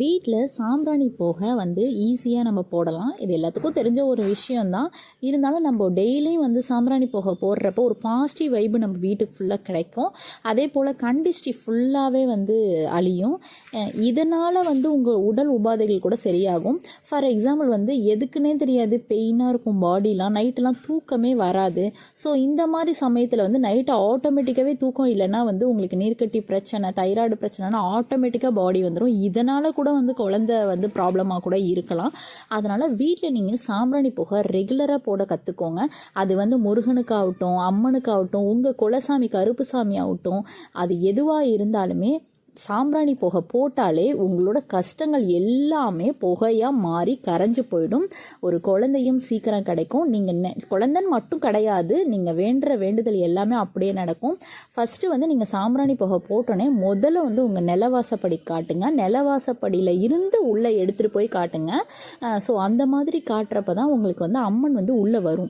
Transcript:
வீட்டில் சாம்பிராணி புகை வந்து ஈஸியாக நம்ம போடலாம். இது எல்லாத்துக்கும் தெரிஞ்ச ஒரு விஷயந்தான் இருந்தாலும் நம்ம டெய்லியும் வந்து சாம்பிராணி புகை போடுறப்போ ஒரு பாசிட்டிவ் வைப்பு நம்ம வீட்டுக்கு ஃபுல்லாக கிடைக்கும். அதே போல் கண்டிஸ்டி ஃபுல்லாகவே வந்து அழியும். இதனால் வந்து உங்கள் உடல் உபாதைகள் கூட சரியாகும். ஃபார் எக்ஸாம்பிள் வந்து எதுக்குன்னே தெரியாது. பெயினாக இருக்கும் பாடிலாம் நைட்டெலாம் தூக்கமே வராது. ஸோ இந்த மாதிரி சமயத்தில் வந்து நைட்டு ஆட்டோமேட்டிக்காகவே தூக்கம் இல்லைன்னா வந்து உங்களுக்கு நீர்க்கட்டி பிரச்சனை தைராய்டு பிரச்சனைனா ஆட்டோமேட்டிக்காக பாடி வந்துடும் இதனால் கூட வந்து குழந்தை வந்து ப்ராப்ளமாக கூட இருக்கலாம். அதனால் வீட்டில் நீங்கள் சாம்பிராணி புகை ரெகுலராக போட கற்றுக்கோங்க அது வந்து முருகனுக்காகட்டும் அம்மனுக்காகட்டும் உங்கள் குலசாமி கருப்புசாமி ஆகட்டும் அது எதுவாக இருந்தாலுமே சாம்பிராணி புகை போட்டாலே உங்களோட கஷ்டங்கள் எல்லாமே புகையாக மாறி கரைஞ்சு போயிடும். ஒரு குழந்தையும் சீக்கிரம் கிடைக்கும். நீங்கள் நெ குழந்தைன்னு மட்டும் கிடையாது. நீங்கள் வேண்டுற வேண்டுதல் எல்லாமே அப்படியே நடக்கும். ஃபஸ்ட்டு வந்து நீங்கள் சாம்பிராணி புகை போட்டோன்னே முதல்ல வந்து உங்கள் நிலவாசப்படி காட்டுங்க. நிலவாசப்படியில் இருந்து உள்ளே எடுத்துகிட்டு போய் காட்டுங்க. ஸோ அந்த மாதிரி காட்டுறப்ப தான் உங்களுக்கு வந்து அம்மன் வந்து உள்ளே வரும்.